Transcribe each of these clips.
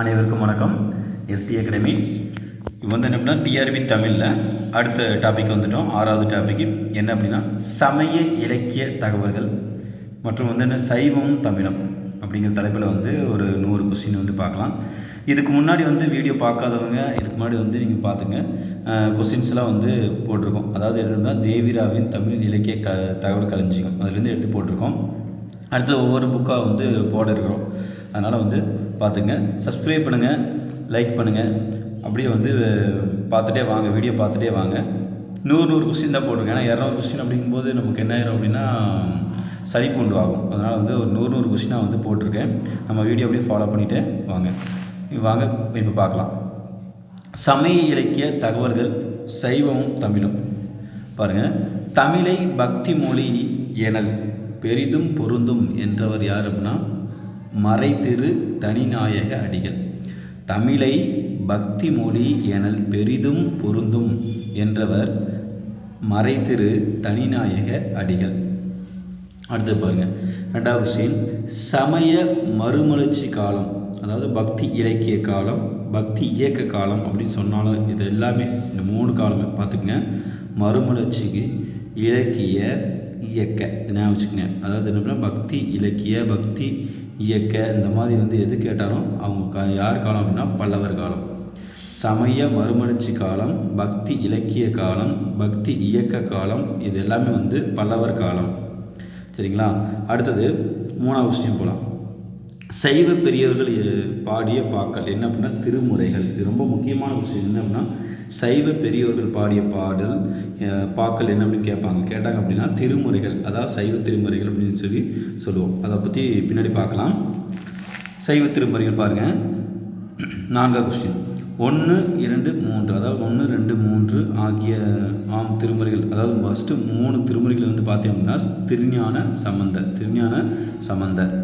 அனைவருக்கும் வணக்கம். ST academy இப்போ வந்து என்ன அப்படின்னா டிஆர்பி தமிழில் அடுத்த டாபிக் வந்துட்டோம். ஆறாவது டாபிக் என்ன அப்படின்னா சமய இலக்கிய தகவல்கள் மற்றும் வந்து என்ன சைவம் தமிழம் அப்படிங்கிற தலைப்பில் வந்து ஒரு நூறு கொஸ்டின் வந்து பார்க்கலாம். இதுக்கு முன்னாடி வந்து வீடியோ பார்க்காதவங்க இதுக்கு முன்னாடி வந்து நீங்கள் பார்த்துங்க. கொஸ்டின்ஸ்லாம் வந்து போட்டிருக்கோம். அதாவது என்னென்னா தேவிராவின் தமிழ் இலக்கிய க தகவல் களஞ்சியம். அதுலேருந்து எடுத்து போட்டிருக்கோம். அடுத்து ஒவ்வொரு புக்காக வந்து போட இருக்கிறோம். அதனால் வந்து பார்த்துங்க. சப்ஸ்கிரைப் பண்ணுங்கள் லைக் பண்ணுங்கள் அப்படியே வந்து பார்த்துட்டே வாங்க வீடியோ பார்த்துட்டே வாங்க. நூறு நூறு கொஸ்டின் தான் போட்டிருக்கேன். ஏன்னா இரநூறு கொஸ்டின் அப்படிங்கும்போது நமக்கு என்ன ஆயிரும் அப்படின்னா சரிப்பு உண்டு ஆகும். அதனால் வந்து ஒரு நூறு நூறு கொஸ்டினாக வந்து போட்டிருக்கேன். நம்ம வீடியோ அப்படியே ஃபாலோ பண்ணிவிட்டு வாங்க. வாங்க இப்போ பார்க்கலாம். சமய இலக்கிய தகவல்கள் சைவமும் தமிழும். பாருங்கள் தமிழை பக்தி மொழி எனல் பெரிதும் பொருந்தும் என்றவர் யார் அப்படின்னா மறைதிரு தனிநாயக அடிகள். தமிழை பக்தி மொழி எனல் பெரிதும் பொருந்தும் என்றவர் மறைதிரு தனிநாயக அடிகள். அடுத்து பாருங்க. ரெண்டாவது விஷயம் சமய மறுமலர்ச்சி காலம் அதாவது பக்தி இலக்கிய காலம் பக்தி இயக்க காலம் அப்படின்னு சொன்னாலும் இது எல்லாமே இந்த மூணு காலமே பார்த்துக்குங்க. மறுமலர்ச்சிக்கு இலக்கிய இயக்க. ஞாபகம் வச்சுக்கங்க. அதாவது என்ன பக்தி இலக்கிய பக்தி இயக்க இந்த மாதிரி வந்து எது கேட்டாலும் அவங்க கா யார் காலம் அப்படின்னா பல்லவர் காலம். சமய மறுமலர்ச்சி காலம் பக்தி இலக்கிய காலம் பக்தி இயக்க காலம் இது எல்லாமே வந்து பல்லவர் காலம். சரிங்களா? அடுத்தது மூணாவது விஷயம் போகலாம் சைவ பெரியவர்கள் பாடிய பாக்கள் என்ன அப்படின்னா திருமுறைகள். இது ரொம்ப முக்கியமான விஷயம். என்ன அப்படின்னா சைவ பெரியவர்கள் பாடிய பாடல் பாக்கள் என்ன அப்படின்னு கேட்பாங்க. கேட்டாங்க அப்படின்னா திருமுறைகள் அதாவது சைவ திருமுறைகள் அப்படின்னு சொல்லி சொல்லுவோம். அதை பற்றி பின்னாடி பார்க்கலாம். சைவ திருமுறைகள் பாருங்கள் நான்காவது கொஸ்டின் ஒன்று இரண்டு மூன்று. அதாவது ஒன்று ரெண்டு மூன்று ஆகிய ஆம் திருமுறைகள். அதாவது ஃபஸ்ட்டு மூணு திருமுறைகள் வந்து பார்த்தீங்க அப்படின்னா திருஞான சம்பந்தர் திருஞான சம்பந்தர்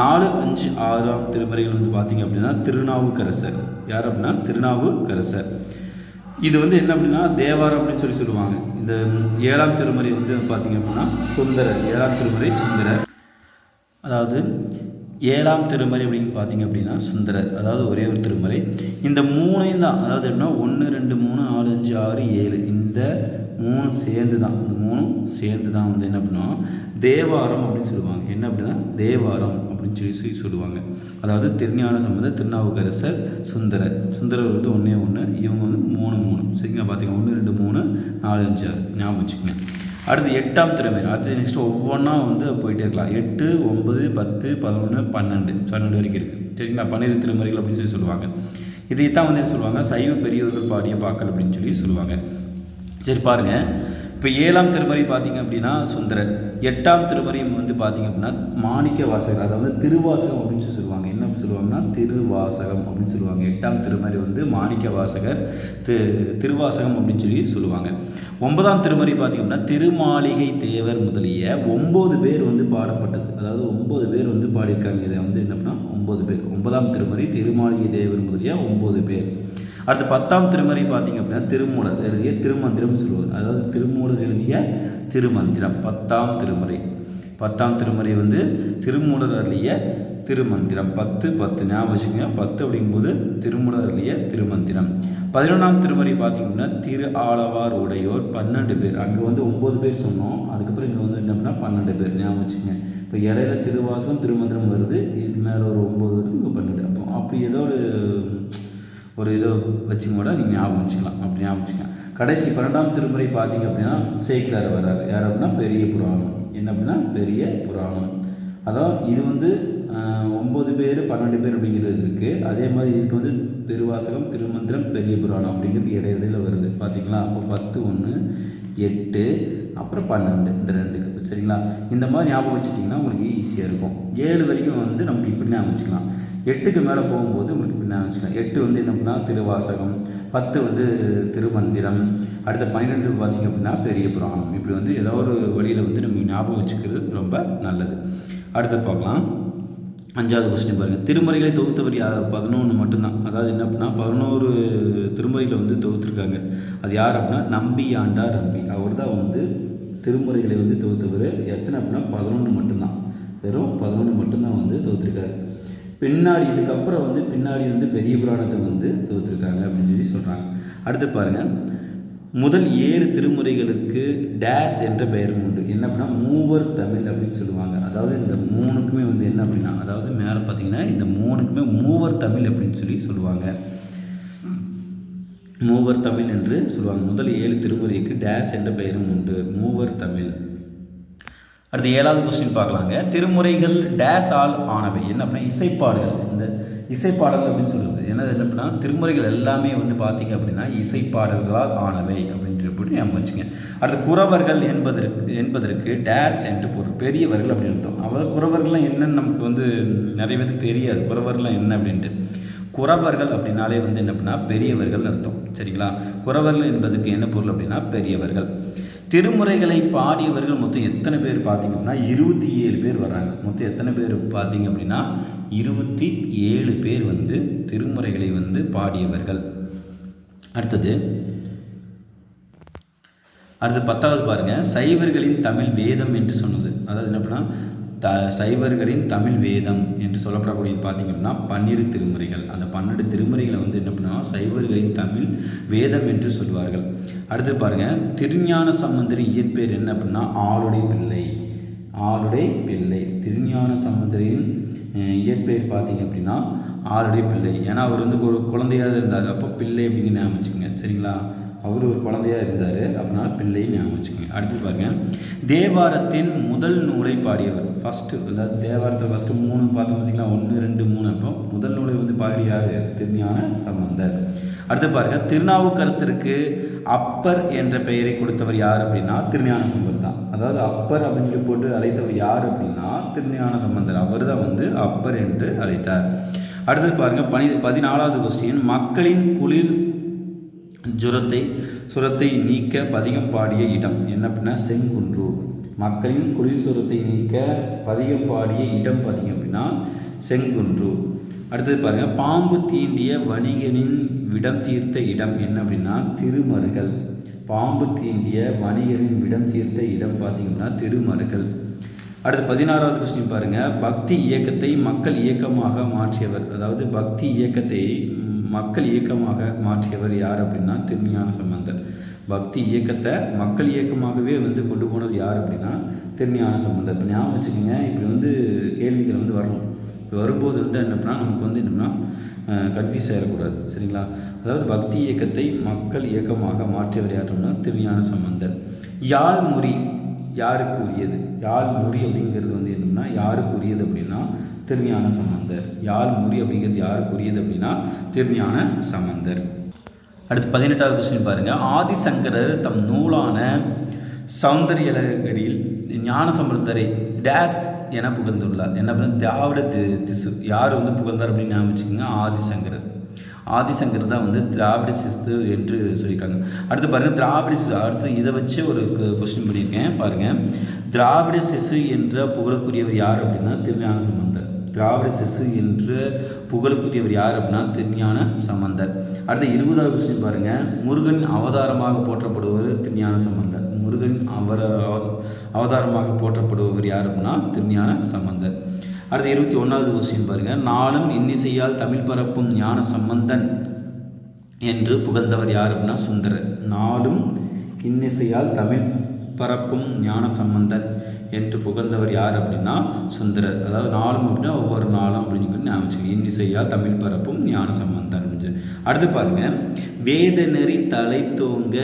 நாலு அஞ்சு ஆறாம் திருமுறைகள் வந்து பார்த்தீங்க அப்படின்னா திருநாவுக்கரசர். யார் அப்படின்னா திருநாவுக்கரசர். இது வந்து என்ன அப்படின்னா தேவாரம் அப்படின்னு சொல்லி சொல்லுவாங்க. இந்த ஏழாம் திருமுறை வந்து பார்த்தீங்க அப்படின்னா சுந்தரர் ஏழாம் திருமுறை சுந்தரர். அதாவது ஏழாம் திருமறை அப்படின்னு பார்த்தீங்க அப்படின்னா சுந்தரர். அதாவது ஒரே ஒரு திருமறை. இந்த மூணையும் தான் அதாவது எப்படின்னா ஒன்று ரெண்டு மூணு நாலு அஞ்சு ஆறு ஏழு. இந்த மூணு சேர்ந்து தான். இந்த மூணும் சேர்ந்து தான் வந்து என்ன அப்படின்னா தேவாரம் அப்படின்னு சொல்லுவாங்க. என்ன அப்படின்னா தேவாரம் அப்படின்னு சொல்லி சொல்லி சொல்லுவாங்க. அதாவது திருஞான சம்பந்தர் திருநாவுக்கரசர் சுந்தரர். சுந்தரர் வந்து ஒன்றே ஒன்று இவங்க வந்து மூணு மூணு. சரிங்களா? பார்த்தீங்க ஒன்று ரெண்டு மூணு நாலு அஞ்சு ஆறு. ஞாபகம் வச்சுக்கோங்க. அடுத்து எட்டாம் திறமை அடுத்து நெக்ஸ்ட் ஒவ்வொன்றா வந்து போயிட்டே இருக்கலாம். எட்டு ஒன்பது பத்து பதினொன்று பன்னெண்டு. பன்னெண்டு வரைக்கும் இருக்குது சரிங்களா? பன்னிரு திருமுறைகள் அப்படின்னு சொல்லி சொல்லுவாங்க. இதைத்தான் வந்து என்ன சொல்லுவாங்க? சைவ பெரியவர்கள் பாடிய பாக்கள் அப்படின்னு சொல்லி சொல்லுவாங்க. சரி பாருங்கள் இப்போ ஏழாம் திருமறை பார்த்தீங்க அப்படின்னா சுந்தரர். எட்டாம் திருமறையும் வந்து பார்த்தீங்க அப்படின்னா மாணிக்க வாசகர் அதாவது திருவாசகம் அப்படின்னு சொல்லி சொல்லுவாங்க. என்ன சொல்லுவாங்கன்னா திருவாசகம் அப்படின்னு சொல்லுவாங்க. எட்டாம் திருமறை வந்து மாணிக்க வாசகர் தி திருவாசகம் அப்படின்னு சொல்லி சொல்லுவாங்க. ஒன்பதாம் திருமறை பார்த்தீங்க அப்படின்னா திருமாளிகை தேவர் முதலிய ஒம்பது பேர் வந்து பாடப்பட்டது. அதாவது ஒம்பது பேர் வந்து பாடியிருக்காங்க. இதை வந்து என்ன அப்படின்னா ஒம்பது பேர். ஒன்பதாம் திருமறை திருமாளிகை தேவர் முதலிய ஒம்பது பேர். அடுத்து பத்தாம் திருமறை பார்த்தீங்க அப்படின்னா திருமூலர் எழுதிய திருமந்திரம் சொல்லுவது அதாவது திருமூலர் எழுதிய திருமந்திரம் பத்தாம் திருமறை. பத்தாம் திருமறை வந்து திருமூலர் எழுதிய திருமந்திரம். பத்து பத்து ஞாபகம் வச்சுக்கோங்க. பத்து அப்படிங்கும்போது திருமூலர் எழுதிய திருமந்திரம். பதினொன்றாம் திருமறை பார்த்தீங்கன்னா திரு ஆளவார் உடையோர் பன்னெண்டு பேர். அங்கே வந்து ஒம்பது பேர் சொன்னோம். அதுக்கப்புறம் இங்கே வந்து என்ன பண்ணால் பன்னெண்டு பேர். ஞாபகம் வச்சுக்கோங்க. இப்போ இடையில திருவாசகம் திருமந்திரம் வருது. இதுக்கு மேலே ஒரு ஒம்பது வருது இங்கே பன்னெண்டு. அப்போ அப்படி ஏதோ ஒரு ஒரு இதை வச்சு கூட நீங்கள் ஞாபகம் வச்சுக்கலாம். அப்படி ஞாபகம் வச்சுக்கலாம். கடைசி பன்னெண்டாம் திருமுறை பார்த்தீங்க அப்படின்னா சேக்கிலார் வர்றார். யார் அப்படின்னா பெரிய புராணம். என்ன அப்படின்னா பெரிய புராணம். அதான் இது வந்து ஒம்பது பேர் பன்னெண்டு பேர் அப்படிங்கிறது இருக்குது அதே மாதிரி இதுக்கு வந்து திருவாசகம் திருமந்திரம் பெரிய புராணம் அப்படிங்கிறது இடையிடையில் வருது. பார்த்தீங்களா அப்போ பத்து ஒன்று எட்டு அப்புறம் பன்னெண்டு இந்த ரெண்டுக்கு. சரிங்களா? இந்த மாதிரி ஞாபகம் வச்சுட்டிங்கன்னா உங்களுக்கு ஈஸியாக இருக்கும். ஏழு வரைக்கும் வந்து நமக்கு இப்படி ஞாபகம் வச்சுக்கலாம். எட்டுக்கு மேலே போகும்போது உங்களுக்கு பின்னா வச்சுக்கலாம் எட்டு வந்து என்ன பண்ணால் திருவாசகம். பத்து வந்து திருமந்திரம். அடுத்த பன்னிரெண்டு பார்த்திங்க அப்படின்னா பெரிய புராணம். இப்படி வந்து ஏதோ ஒரு வழியில் வந்து நம்ம ஞாபகம் வச்சுக்கிறது ரொம்ப நல்லது. அடுத்து பார்க்கலாம். அஞ்சாவது கொஸ்டின் பாருங்கள் திருமறைகளை தொகுத்தவர் யா பதினொன்று மட்டும்தான். அதாவது என்ன அப்படின்னா பதினோரு திருமறைகளை வந்து தொகுத்துருக்காங்க. அது யார் அப்படின்னா? நம்பி ஆண்டார் நம்பி. அவர் தான் வந்து திருமுறைகளை வந்து தொகுத்தவர். எத்தனை அப்படின்னா? பதினொன்று மட்டும்தான். வெறும் பதினொன்று மட்டும்தான் வந்து தொகுத்துருக்காரு. பின்னாடி இதுக்கப்புறம் வந்து பின்னாடி வந்து பெரிய புராணத்தை வந்து தொகுத்துருக்காங்க அப்படின்னு சொல்லி சொல்கிறாங்க அடுத்து பாருங்கள் முதல் ஏழு திருமுறைகளுக்கு டேஷ் என்ற பெயரும் உண்டு. என்ன அப்படின்னா மூவர் தமிழ் அப்படின்னு சொல்லுவாங்க. அதாவது இந்த மூணுக்குமே வந்து என்ன அப்படின்னா அதாவது மேலே பார்த்தீங்கன்னா இந்த மூணுக்குமே மூவர் தமிழ் அப்படின்னு சொல்லி சொல்லுவாங்க. மூவர் தமிழ் என்று சொல்லுவாங்க. முதல் ஏழு திருமுறைக்கு டேஷ் என்ற பெயரும் உண்டு. மூவர் தமிழ். அடுத்து ஏழாவது கொஸ்டின் பார்க்கலாங்க. திருமுறைகள் டேஸ் ஆல் ஆனவை. என்ன அப்படின்னா இசைப்பாடுகள் இந்த இசைப்பாடல் அப்படின்னு சொல்லுது என்னது என்ன அப்படின்னா திருமுறைகள் எல்லாமே வந்து பார்த்தீங்க அப்படின்னா இசைப்பாடல்களால் ஆனவை அப்படின்ற போட்டு ஞாபகம் வச்சுங்க. அடுத்து குறவர்கள் என்பதற்கு என்பதற்கு டேஸ் என்று பொருள். பெரியவர்கள் அப்படின்னு அர்த்தம். அவர் குறவர்கள்லாம் என்னன்னு நமக்கு வந்து நிறைய பேருக்கு தெரியாது. குறவர்கள்லாம் என்ன அப்படின்ட்டு. குறவர்கள் அப்படின்னாலே வந்து என்ன அப்படின்னா பெரியவர்கள் அர்த்தம். சரிங்களா? குறவர்கள் என்பதுக்கு என்ன பொருள் அப்படின்னா பெரியவர்கள். திருமுறைகளை பாடியவர்கள் மொத்தம் எத்தனை பேர் பார்த்தீங்க அப்படின்னா இருபத்தி ஏழு பேர் வர்றாங்க. மொத்தம் எத்தனை பேர் பார்த்தீங்க அப்படின்னா இருபத்தி ஏழு பேர் வந்து திருமுறைகளை வந்து பாடியவர்கள். அடுத்தது அடுத்து பத்தாவது பாருங்கள் சைவர்களின் தமிழ் வேதம் என்று சொன்னது. அதாவது என்ன அப்படின்னா த சைவர்களின் தமிழ் வேதம் என்று சொல்லப்படக்கூடியது பார்த்திங்க அப்படின்னா பன்னிரு திருமுறைகள். அந்த பன்னெண்டு திருமுறைகளை வந்து என்ன பண்ணால் சைவர்களின் தமிழ் வேதம் என்று சொல்வார்கள். அடுத்து பாருங்கள் திருஞான சம்பந்தரி இயற்பெயர் என்ன அப்படின்னா ஆளுடை பிள்ளை. ஆளுடை பிள்ளை. திருஞான சம்பந்தரின் இயற்பெயர் பார்த்திங்க அப்படின்னா ஆளுடைய பிள்ளை. ஏன்னா அவர் வந்து ஒரு குழந்தையாக இருந்தார். அப்போ பிள்ளை அப்படிங்கிற ஞாபகம் சரிங்களா? அவர் ஒரு குழந்தையாக இருந்தார். அப்படின்னா பிள்ளைன்னு ஞாபகம் வச்சுக்கோங்க. அடுத்து பாருங்கள் தேவாரத்தின் முதல் நூலை பாடியவர். ஃபஸ்ட்டு அதாவது தேவாரத்தை ஃபஸ்ட்டு மூணு பார்த்தோம் பார்த்தீங்கன்னா ஒன்று ரெண்டு மூணு. அப்போ முதல் நூலை வந்து பாடியார் திருஞான சம்பந்தர். அடுத்து பாருங்கள் திருநாவுக்கரசருக்கு அப்பர் என்ற பெயரை கொடுத்தவர் யார் அப்படின்னா திருஞான சம்பந்தர் தான். அதாவது அப்பர் அப்படின்னு சொல்லி போட்டு அழைத்தவர் யார் அப்படின்னா திருஞான சம்பந்தர். அவர் தான் வந்து அப்பர் என்று அழைத்தார். அடுத்தது பாருங்கள் பனி பதினாலாவது கொஸ்டின் மக்களின் குளிர் ஜுரத்தை சுரத்தை நீக்க பதிகம் பாடிய இடம் என்ன அப்படின்னா செங்குன்றூர். மக்களின் குளிர்சுரத்தை நீக்க பதியம் பாடிய இடம் பார்த்திங்க அப்படின்னா செங்குன்று. அடுத்தது பாருங்கள் பாம்பு தீண்டிய வணிகனின் விடம் தீர்த்த இடம் என்ன அப்படின்னா திருமருகள் பாம்பு தீண்டிய வணிகரின் விடம் தீர்த்த இடம் பார்த்திங்கன்னா திருமருகள் அடுத்து பதினாறாவது கொஸ்டின் பாருங்கள் பக்தி இயக்கத்தை மக்கள் இயக்கமாக மாற்றியவர் அதாவது பக்தி இயக்கத்தை மக்கள் இயக்கமாக மாற்றியவர் யார் அப்படின்னா திருஞான சம்பந்தர். பக்தி இயக்கத்தை மக்கள் இயக்கமாகவே வந்து கொண்டு போனது யார் அப்படின்னா திருஞான சம்பந்தர். இப்போ ஞாபகம் வச்சுக்கோங்க இப்படி வந்து கேள்விகள் வந்து வரணும். இப்போ வரும்போது வந்து என்னன்னா நமக்கு வந்து என்னென்னா கன்ஃபியூஸ் ஆகிடக்கூடாது சரிங்களா? அதாவது பக்தி இயக்கத்தை மக்கள் இயக்கமாக மாற்றியவர் யாருன்னா திருஞான சம்பந்தர். யாழ்மொழி யாருக்கு உரியது? யாழ்மொழி அப்படிங்கிறது வந்து என்னென்னா யாருக்கு உரியது அப்படின்னா திருஞான சம்பந்தர் யாழ் முறி அப்படிங்கிறது யாருக்கு அப்படின்னா திருஞான சம்பந்தர் அடுத்து பதினெட்டாவது கொஸ்டின் பாருங்கள் ஆதிசங்கரர் தம் நூலான சௌந்தரியலகரில் ஞான சம்பந்தரை டேஸ் என புகழ்ந்துள்ளார். என்ன பண்ண திராவிட திசு யார் வந்து புகழ்ந்தார் அப்படின்னு ஞாபகம் வச்சுக்கோங்க? ஆதிசங்கரர். ஆதிசங்கர் தான் வந்து திராவிட சிஸ்து என்று சொல்லியிருக்காங்க. அடுத்து பாருங்கள் திராவிட சிசு அடுத்து இதை வச்சு ஒரு கொஸ்டின் பண்ணியிருக்கேன். பாருங்கள் திராவிட சிசு என்ற புகழக்குரியவர் யார் அப்படின்னா திருஞான சம்பந்தர் திராவிட சிசு என்று புகழுக்குரியவர் யார் அப்படின்னா திருஞான சம்பந்தர். அடுத்த இருபதாவது கொஸ்டின் பாருங்கள் முருகன் அவதாரமாக போற்றப்படுவர் திருஞான சம்பந்தர். முருகன் அவர அவதாரமாக போற்றப்படுபவர் யார் அப்படின்னா திருஞான சம்பந்தர். அடுத்த இருபத்தி ஒன்றாவது கொஸ்டின் பாருங்கள் நாளும் இன்னிசையால் தமிழ் பரப்பும் ஞான சம்பந்தன் என்று புகழ்ந்தவர் யார் அப்படின்னா சுந்தரர். நாளும் இன்னிசையால் தமிழ் பரப்பும் ஞான சம்பந்தன். என்று புகழ்ந்தவர் யார் அப்படின்னா சுந்தரர். அதாவது நாளும் அப்படின்னா ஒவ்வொரு நாளும் அப்படின்னு சொல்லி ஞாபகம் இன்னிசையால் தமிழ் பரப்பும் ஞான சம்பந்தம் அடுத்து பாருங்க. வேத நெறி தலை தோங்க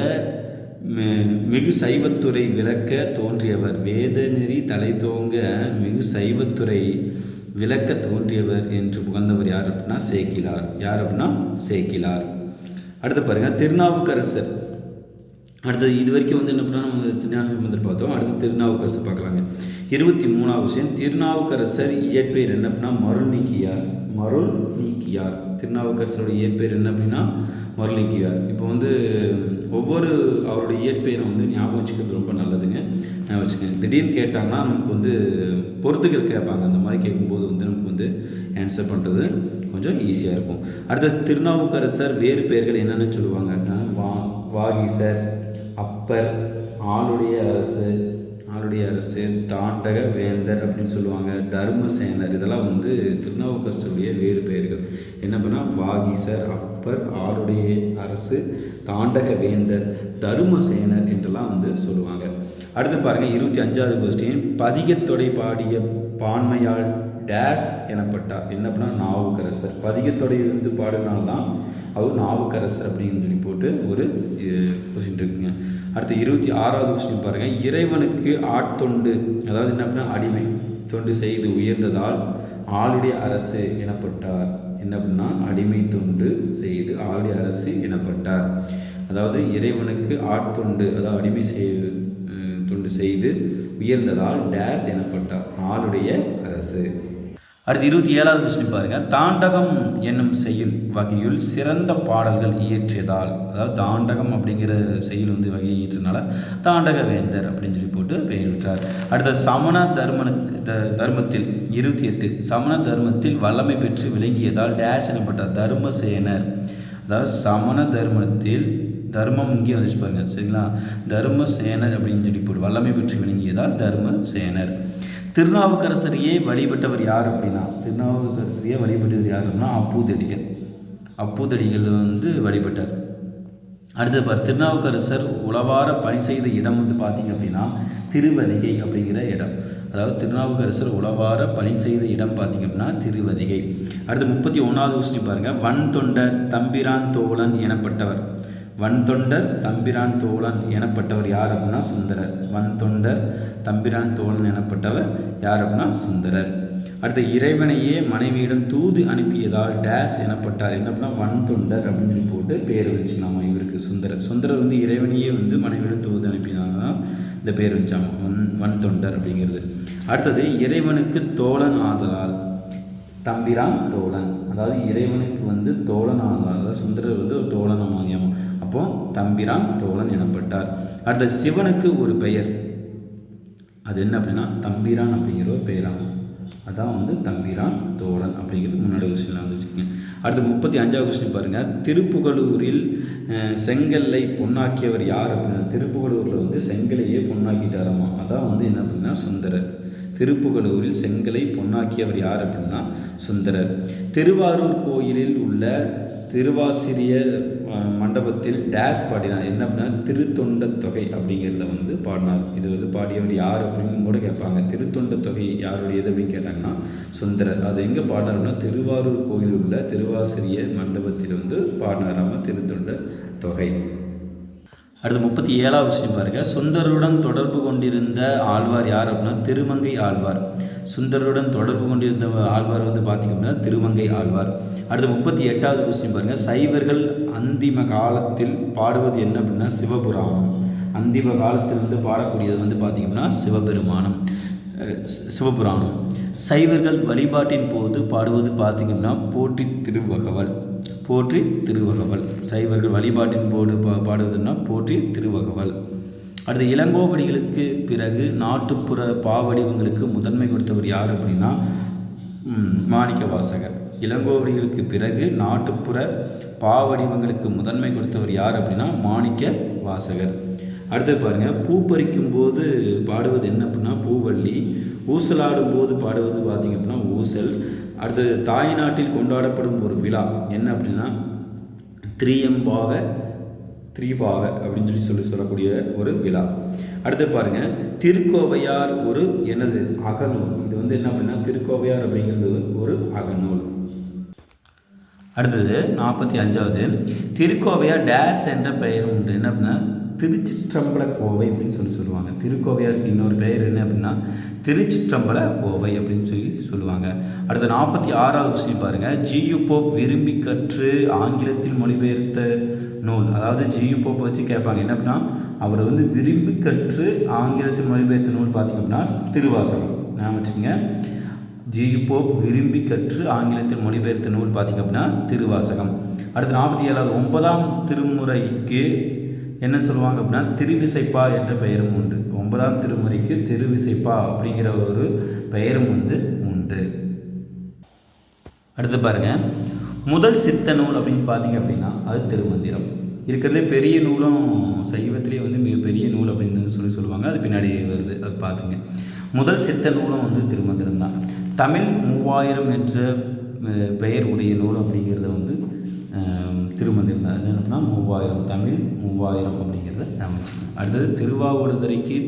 மிகு சைவத்துறை விளக்க தோன்றியவர். வேத நெறி தலை தோங்க மிகு சைவத்துறை விளக்க தோன்றியவர் என்று புகழ்ந்தவர் யார் அப்படின்னா சேக்கிலார். யார் அப்படின்னா சேக்கிலார். அடுத்து பாருங்கள் திருநாவுக்கரசர். அடுத்தது இது வரைக்கும் வந்து என்ன பண்ணால் நம்ம திருஞான சம்பந்தர் பார்த்தோம். அடுத்து திருநாவுக்கரசர் பார்க்கலாங்க. இருபத்தி மூணாவது விஷயம் திருநாவுக்கரசர் இயற்பெயர் என்ன அப்படின்னா மருள் நீக்கியார் மருள் நீக்கியார் திருநாவுக்கரசரோட இயற்பெயர் என்ன அப்படின்னா மருள் நீக்கியார் இப்போ வந்து ஒவ்வொரு அவரோட இயற்பெயரை வந்து ஞாபகம் வச்சுக்கிறது ரொம்ப நல்லதுங்க. ஞாபகம் வச்சுக்கோங்க. திடீர்னு கேட்டாங்கன்னா நமக்கு வந்து பொறுத்துக்கள் கேட்பாங்க. அந்த மாதிரி கேட்கும்போது வந்து நமக்கு வந்து ஆன்சர் பண்ணுறது கொஞ்சம் ஈஸியாக இருக்கும். அடுத்தது திருநாவுக்கரசர் வேறு பெயர்கள் என்னென்னு சொல்லுவாங்க வா வாகிசர் அப்பர் ஆளுடைய அரசு ஆளுடைய அரசு தாண்டக வேந்தர் அப்படின்னு சொல்லுவாங்க. தர்மசேனர் இதெல்லாம் வந்து திருநாவுக்கரசுடைய வேறு பெயர்கள். என்ன பண்ணால் வாகீசர் அப்பர் ஆளுடைய அரசு தாண்டக வேந்தர் தருமசேனர் என்றெல்லாம் வந்து சொல்லுவாங்க. அடுத்து பாருங்கள் இருபத்தி அஞ்சாவது கொஸ்டின் பதிகத்தொடை பாடிய பான்மையால் டேஸ் எனப்பட்டார். என்ன பண்ணால் நாவுக்கரசர். பதிகத்தொடை வந்து பாடினால்தான் அவர் நாவுக்கரசர் அப்படின்னு சொல்லி போட்டு ஒரு கொஸ்டின் இருக்குங்க. அடுத்து இருபத்தி ஆறாவது கொஸ்டின் பாருங்கள் இறைவனுக்கு ஆட்தொண்டு அதாவது என்ன அப்படின்னா அடிமை தொண்டு செய்து உயர்ந்ததால் ஆளுடைய அரசு எனப்பட்டார். என்ன அப்படின்னா அடிமை தொண்டு செய்து ஆளுடைய அரசு எனப்பட்டார். அதாவது இறைவனுக்கு ஆட்தொண்டு அதாவது அடிமை செய் தொண்டு செய்து உயர்ந்ததால் டேஸ் எனப்பட்டார் ஆளுடைய அரசு. அடுத்து இருபத்தி ஏழாவது கொஸ்டின் பாருங்கள் தாண்டகம் என்னும் செயல் வகையில் சிறந்த பாடல்கள் இயற்றியதால் அதாவது தாண்டகம் அப்படிங்கிற செயல் வந்து வகை இயற்றினால தாண்டக வேந்தர் அப்படின்னு சொல்லி போட்டு பெயர் விட்டார் அடுத்த சமண தர்ம தர்மத்தில் இருபத்தி எட்டு. சமண தர்மத்தில் வல்லமை பெற்று விளங்கியதால் டேஷ் எனப்பட்ட தர்மசேனர். அதாவது சமண தர்மத்தில் தர்மம் இங்கே வந்துச்சு பாருங்க. சரிங்களா? தர்மசேனர் அப்படின்னு சொல்லி போட்டு வல்லமை பெற்று விளங்கியதால் தர்மசேனர். திருநாவுக்கரசரையே வழிபட்டவர் யார் அப்படின்னா? திருநாவுக்கரசரையே வழிபட்டவர் யாருன்னா அப்படின்னா அப்பூதடிகள் அப்பூதடிகள் வந்து வழிபட்டார். அடுத்து பார் திருநாவுக்கரசர் உளவார பணி செய்த இடம் வந்து பார்த்திங்க அப்படின்னா திருவதிகை அப்படிங்கிற இடம். அதாவது திருநாவுக்கரசர் உளவார பணி செய்த இடம் பார்த்திங்க அப்படின்னா திருவதிகை. அடுத்து முப்பத்தி ஒன்றாவது கொஸ்டின் பாருங்கள் வன் தொண்டர் தம்பிரான் தோழன் எனப்பட்டவர். வன்தொண்டர் தம்பிரான் தோழன் எனப்பட்டவர் யார் அப்படின்னா சுந்தரர். வன்தொண்டர் தம்பிரான் தோழன் எனப்பட்டவர் யார் அப்படின்னா சுந்தரர். அடுத்த இறைவனையே மனைவியிடம் தூது அனுப்பியதால் டேஸ் எனப்பட்டார். என்ன அப்படின்னா வன்தொண்டர் அப்படின்னு சொல்லி போட்டு பேர் வச்சுக்கலாமா இவருக்கு சுந்தரர். சுந்தரர் வந்து இறைவனையே வந்து மனைவியிடம் தூது அனுப்பினாங்க தான் இந்த பேர் வச்சாமா? வன் வன் தொண்டர் அப்படிங்கிறது அடுத்தது இறைவனுக்கு தோழன் ஆதலால் தம்பிரான் தோழன். அதாவது இறைவனுக்கு வந்து தோழன் ஆதலால் அதாவது சுந்தரர் வந்து ஒரு தோழன் மாதிரியாமா அப்போ தம்பிரான் தோழன் எனப்பட்டார். அடுத்த சிவனுக்கு ஒரு பெயர். அது என்ன அப்படின்னா தம்பிரான் அப்படிங்கிற ஒரு பெயராகும் அதான் வந்து தம்பிரான் தோழன் அப்படிங்கிறது முன்னாடி கொஸ்டினில் வந்து வச்சுக்கோங்க. அடுத்து முப்பத்தி அஞ்சாவது கொஸ்டின் பாருங்கள் திருப்புகலூரில் செங்கல்லை பொன்னாக்கியவர் யார் அப்படின்னா திருப்புகலூரில் வந்து செங்கலையே பொன்னாக்கிட்டாராமா. அதான் வந்து என்ன அப்படின்னா சுந்தரர். திருப்புகலூரில் செங்கலை பொன்னாக்கியவர் யார் அப்படின்னா சுந்தரர். திருவாரூர் கோயிலில் உள்ள திருவாசிரிய மண்டபத்தில் டேஷ் பாடினார். என்ன அப்படின்னா திருத்தொண்ட தொகை அப்படிங்கிறத வந்து பாடினார். இது வந்து பாடியவர் யார் அப்படின்னு கூட கேட்பாங்க. திருத்தொண்ட தொகை யாருடையது அப்படின்னு கேட்டாங்கன்னா சுந்தரர். அது எங்கே பாடினார்னா திருவாரூர் கோயில் உள்ள திருவாசிரிய மண்டபத்தில் வந்து பாடினாராம திருத்தொண்ட தொகை. அடுத்து முப்பத்தி ஏழாவது விஷயம் பாருங்கள் சுந்தருடன் தொடர்பு கொண்டிருந்த ஆழ்வார் யார் அப்படின்னா திருமங்கை ஆழ்வார். சுந்தருடன் தொடர்பு கொண்டிருந்த ஆழ்வார் வந்து பார்த்திங்க அப்படின்னா திருமங்கை ஆழ்வார். அடுத்து முப்பத்தி எட்டாவது கொஸ்டின் பாருங்கள் சைவர்கள் அந்திம காலத்தில் பாடுவது என்ன அப்படின்னா சிவபுராணம். அந்திம காலத்தில் வந்து பாடக்கூடியது வந்து பார்த்திங்கன்னா சிவபெருமானம். சிவபுராணம். சைவர்கள் வழிபாட்டின் போது பாடுவது பார்த்திங்கன்னா போற்றி திருவகவல். போற்றி திருவகவல். சைவர்கள் வழிபாட்டின் போடு பா பாடுவதுன்னா போற்றி திருவகவல். அடுத்து இளங்கோவடிகளுக்கு பிறகு நாட்டுப்புற பாவடிவங்களுக்கு முதன்மை கொடுத்தவர் யார் அப்படின்னா மாணிக்க வாசகர் இளங்கோவடிகளுக்கு பிறகு நாட்டுப்புற பாவடிவங்களுக்கு முதன்மை கொடுத்தவர் யார் அப்படின்னா மாணிக்க வாசகர் அடுத்து பாருங்கள் பூ பறிக்கும் போது பாடுவது என்ன அப்படின்னா பூவள்ளி ஊசலாடும் போது பாடுவது பார்த்திங்க அப்படின்னா ஊசல் அடுத்தது தாய் நாட்டில் கொண்டாடப்படும் ஒரு விழா. என்ன அப்படின்னா திரியம்பாவ திரிபாவ அப்படின்னு சொல்லி சொல்லி சொல்லக்கூடிய ஒரு விழா. அடுத்து பாருங்கள் திருக்கோவையார் ஒரு எனது அகநூல். இது வந்து என்ன அப்படின்னா திருக்கோவையார் அப்படிங்கிறது ஒரு அகநூல். அடுத்தது நாற்பத்தி அஞ்சாவது திருக்கோவையார் டேஸ் என்ற பெயர் உண்டு. என்ன அப்படின்னா திருச்சிற்றம்பல கோவை அப்படின்னு சொல்லி சொல்லுவாங்க. திருக்கோவையாருக்கு இன்னொரு பெயர் என்ன அப்படின்னா திருச்சிற்றம்பல கோவை அப்படின்னு சொல்லி சொல்லுவாங்க. அடுத்த நாற்பத்தி ஆறாவது விஷயம் பாருங்கள் ஜியு போப் விரும்பி கற்று ஆங்கிலத்தில் மொழிபெயர்த்த நூல். அதாவது ஜியு போப் வச்சு கேட்பாங்க. என்ன அப்படின்னா அவர் வந்து விரும்பி கற்று ஆங்கிலத்தில் மொழிபெயர்த்த நூல் பார்த்திங்க அப்படின்னா திருவாசகம். நான் வச்சுக்கோங்க. ஜியு போப் விரும்பி கற்று ஆங்கிலத்தில் மொழிபெயர்த்த நூல் பார்த்திங்க அப்படின்னா திருவாசகம். அடுத்து நாற்பத்தி ஏழாவது ஒன்பதாம் திருமுறைக்கு என்ன சொல்லுவாங்க அப்படின்னா திருவிசைப்பா என்ற பெயரும் உண்டு. ஒன்பதாம் திருமுறைக்கு திருவிசைப்பா அப்படிங்கிற ஒரு பெயரும் வந்து உண்டு. அடுத்து பாருங்கள் முதல் சித்த நூல் அப்படின்னு பார்த்தீங்க அப்படின்னா அது திருமந்திரம். இருக்கிறதே பெரிய நூலும் சைவத்திலே வந்து மிகப்பெரிய நூல் அப்படின்னு சொல்லி சொல்லுவாங்க. அது பின்னாடி வருது. அது பார்த்துங்க. முதல் சித்த நூலும் வந்து திருமந்திரம் தான். தமிழ் மூவாயிரம் என்ற பெயர் உடைய நூல் அப்படிங்கிறத வந்து திருமந்திரம் தான் அது என்ன மூவாயிரம் தமிழ் மூவாயிரம் அப்படிங்கிறத அமைச்சிக்கணும் அடுத்தது திருவாவூடுதுறைக்கு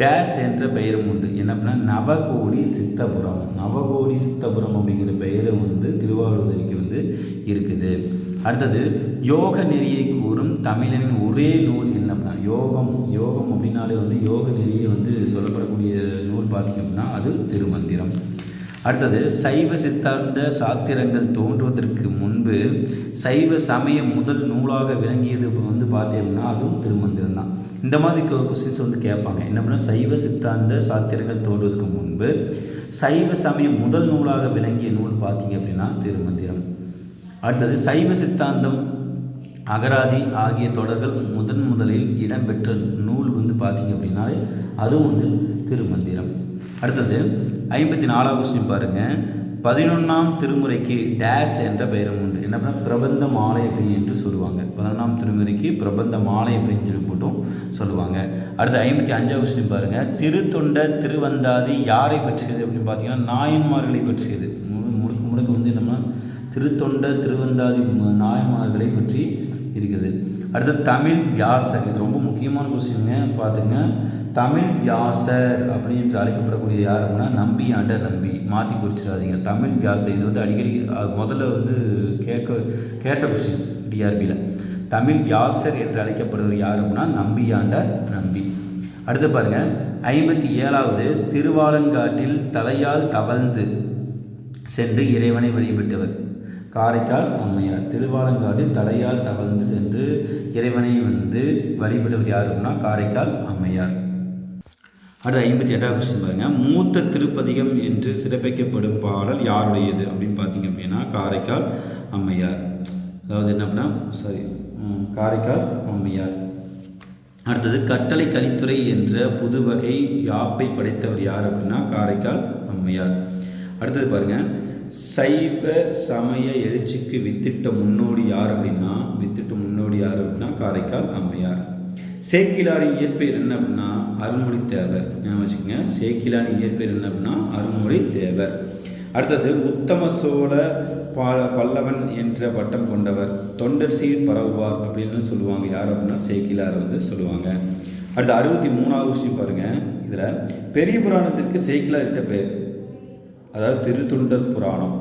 டேஷ் என்ற பெயரும் உண்டு. என்ன அப்படின்னா நவகோடி சித்தபுரம். நவகோடி சித்தபுரம் அப்படிங்கிற பெயரும் வந்து திருவாவூடுதுறைக்கு வந்து இருக்குது. அடுத்தது யோக நெறியை கூறும் தமிழனின் ஒரே நூல் என்ன அப்படின்னா யோகம். யோகம் அப்படின்னாலே வந்து யோக நெறியை வந்து சொல்லப்படக்கூடிய நூல் பார்த்திங்க அப்படின்னா அது திருமந்திரம். அடுத்தது சைவ சித்தாந்த சாத்திரங்கள் தோன்றுவதற்கு முன்பு சைவ சமய முதல் நூலாக விளங்கியது வந்து பார்த்தீங்கன்னா அதுவும் திருமந்திரம் தான். இந்த மாதிரி கொஸ்டின்ஸ் வந்து கேட்பாங்க. என்ன பண்ணால் சைவ சித்தாந்த சாத்திரங்கள் தோன்றுவதற்கு முன்பு சைவ சமயம் முதல் நூலாக விளங்கிய நூல் பார்த்தீங்க அப்படின்னா திருமந்திரம். அடுத்தது சைவ சித்தாந்தம் அகராதி ஆகிய தொடர்கள் முதன் முதலில் இடம்பெற்ற நூல் வந்து பார்த்திங்க அப்படின்னாலே அதுவும் வந்து திருமந்திரம். அடுத்தது ஐம்பத்தி நாலாவது கொஸ்டின் பாருங்கள் பதினொன்றாம் திருமுறைக்கு டேஷ் என்ற பெயரும் உண்டு. என்ன பண்ணால் பிரபந்த மாலை அப்படி என்று சொல்லுவாங்க. பதினொன்றாம் திருமுறைக்கு பிரபந்த மாலை அப்படின்னு சொல்லி போட்டும் சொல்லுவாங்க. அடுத்து ஐம்பத்தி அஞ்சாவது கொஸ்டின் பாருங்கள் திருத்தொண்ட திருவந்தாதி யாரை பற்றியது அப்படின்னு பார்த்தீங்கன்னா நாயன்மார்களை பற்றியது. முழுக்க முழுக்க வந்து நம்ம திருத்தொண்ட திருவந்தாதி நாயன்மார்களை பற்றி இருக்குது. அடுத்து தமிழ் வியாசர். இது ரொம்ப முக்கியமான விஷயங்க பார்த்துங்க தமிழ் வியாசர் அப்படின்ட்டு அழைக்கப்படக்கூடிய யார் அப்படின்னா நம்பி ஆண்ட நம்பி. மாற்றி குறிச்சிடாதீங்க. தமிழ் வியாசர். இது வந்து அடிக்கடி முதல்ல வந்து கேட்க கேட்ட கொஸ்டின் டிஆர்பியில் தமிழ் வியாசர் என்று அழைக்கப்படுவர் யார் அப்படின்னா ஆண்டார் நம்பி. அடுத்து பாருங்கள் ஐம்பத்தி ஏழாவது. திருவாலங்காட்டில் தலையால் தவழ்ந்து சென்று இறைவனை வழிபட்டவர். காரைக்கால் அம்மையார் திருவாலங்காடு தலையால் தவழ்ந்து சென்று இறைவனை வந்து வழிபடுவது யாருன்னா காரைக்கால் அம்மையார். அடுத்து ஐம்பத்தி எட்டாவது கொஸ்டின் பாருங்கள் மூத்த திருப்பதிகம் என்று சிறப்பிக்கப்படும் பாடல் யாருடையது அப்படின்னு பார்த்தீங்க அப்படின்னா காரைக்கால் அம்மையார். அதாவது என்ன அப்படின்னா சாரி காரைக்கால் அம்மையார். அடுத்தது கட்டளை கலித்துறை என்ற புது வகை யாப்பை படைத்தவர் யார் அப்படின்னா காரைக்கால் அம்மையார். அடுத்தது பாருங்கள் சைவ சமய எழுச்சிக்கு வித்திட்ட முன்னோடி யார் அப்படின்னா வித்திட்ட முன்னோடி யார் அப்படின்னா காரைக்கால் அம்மையார். சேக்கிலாரின் இயற்பெயர் என்ன அப்படின்னா அருள்மொழி தேவர். ஞாபகம் வச்சுக்கோங்க சேக்கிலாரின் இயற்பெயர் என்ன அப்படின்னா அருள்மொழி தேவர். அடுத்தது உத்தம சோழ பா பல்லவன் என்ற பட்டம் கொண்டவர் தொண்டர் சீர் பரவுவார் அப்படின்னு சொல்லுவாங்க. யார் அப்படின்னா சேக்கிலார் வந்து சொல்லுவாங்க. அடுத்து அறுபத்தி மூணாவது விஷயம் பாருங்கள் இதில் பெரிய புராணத்திற்கு சேக்கிலார் இட்ட பேர் அதாவது திருத்தொண்டர் புராணம்